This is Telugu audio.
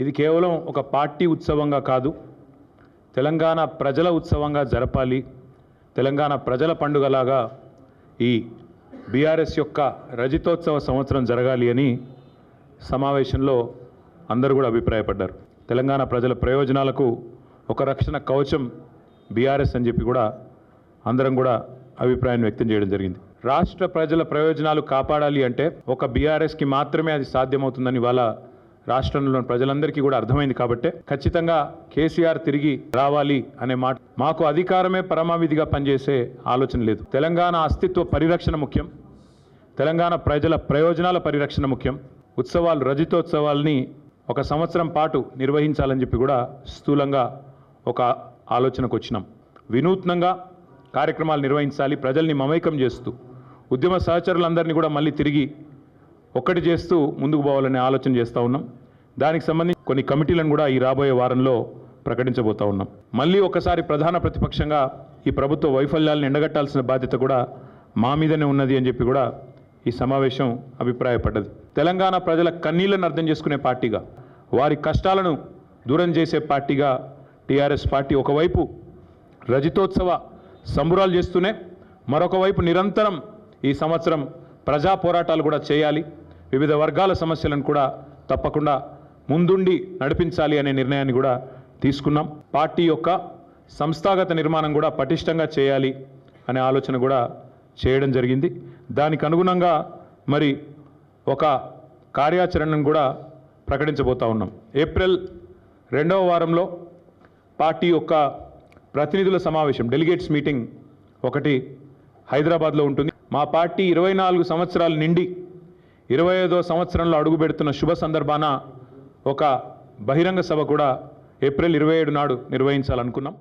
ఇది కేవలం ఒక పార్టీ ఉత్సవంగా కాదు. తెలంగాణ ప్రజల ఉత్సవంగా జరపాలి. తెలంగాణ ప్రజల పండుగలాగా ఈ బీఆర్ఎస్ యొక్క రజితోత్సవ సంవత్సరం జరగాలి అని సమావేశంలో అందరూ కూడా అభిప్రాయపడ్డారు. తెలంగాణ ప్రజల ప్రయోజనాలకు ఒక రక్షణ కవచం బీఆర్ఎస్ అని చెప్పి కూడా అందరం కూడా అభిప్రాయాన్ని వ్యక్తం చేయడం జరిగింది. రాష్ట్ర ప్రజల ప్రయోజనాలు కాపాడాలి అంటే ఒక బీఆర్ఎస్కి మాత్రమే అది సాధ్యమవుతుందని ఇవాళ రాష్ట్రంలోని ప్రజలందరికీ కూడా అర్థమైంది కాబట్టే ఖచ్చితంగా కేసీఆర్ తిరిగి రావాలి అనే మాట. మాకు అధికారమే పరమావిధిగా పనిచేసే ఆలోచన లేదు. తెలంగాణ అస్తిత్వ పరిరక్షణ ముఖ్యం. తెలంగాణ ప్రజల ప్రయోజనాల పరిరక్షణ ముఖ్యం. ఉత్సవాలు రజితోత్సవాల్ని ఒక సంవత్సరం పాటు నిర్వహించాలని చెప్పి కూడా స్థూలంగా ఒక ఆలోచనకు వచ్చినాం. వినూత్నంగా కార్యక్రమాలు నిర్వహించాలి ప్రజల్ని మమైకం చేస్తూ ఉద్యమ సహచరులందరినీ కూడా మళ్ళీ తిరిగి ఒక్కటి చేస్తూ ముందుకు పోవాలనే ఆలోచన చేస్తూ ఉన్నాం. దానికి సంబంధించి కొన్ని కమిటీలను కూడా ఈ రాబోయే వారంలో ప్రకటించబోతా ఉన్నాం. మళ్ళీ ఒకసారి ప్రధాన ప్రతిపక్షంగా ఈ ప్రభుత్వ వైఫల్యాలను ఎండగట్టాల్సిన బాధ్యత కూడా మా మీదనే ఉన్నది అని చెప్పి కూడా ఈ సమావేశం అభిప్రాయపడ్డది. తెలంగాణ ప్రజల కన్నీళ్ళను అర్థం చేసుకునే పార్టీగా వారి కష్టాలను దూరం చేసే పార్టీగా టీఆర్ఎస్ పార్టీ ఒకవైపు రజితోత్సవ సంబురాలు చేస్తూనే మరొక వైపు నిరంతరం ఈ సంవత్సరం ప్రజా పోరాటాలు కూడా చేయాలి. వివిధ వర్గాల సమస్యలను కూడా తప్పకుండా ముందుండి నడిపించాలి అనే నిర్ణయాన్ని కూడా తీసుకున్నాం. పార్టీ యొక్క సంస్థాగత నిర్మాణం కూడా పటిష్టంగా చేయాలి అనే ఆలోచన కూడా చేయడం జరిగింది. దానికి అనుగుణంగా మరి ఒక కార్యాచరణను కూడా ప్రకటించబోతా ఉన్నాం. ఏప్రిల్ రెండవ వారంలో పార్టీ యొక్క ప్రతినిధుల సమావేశం డెలిగేట్స్ మీటింగ్ ఒకటి హైదరాబాద్లో ఉంటుంది. మా పార్టీ ఇరవై నాలుగు సంవత్సరాలు నిండి ఇరవై ఐదో సంవత్సరంలో అడుగుపెడుతున్న శుభ సందర్భాన ఒక బహిరంగ సభ కూడా ఏప్రిల్ ఇరవై ఏడు నాడు నిర్వహించాలనుకున్నాం.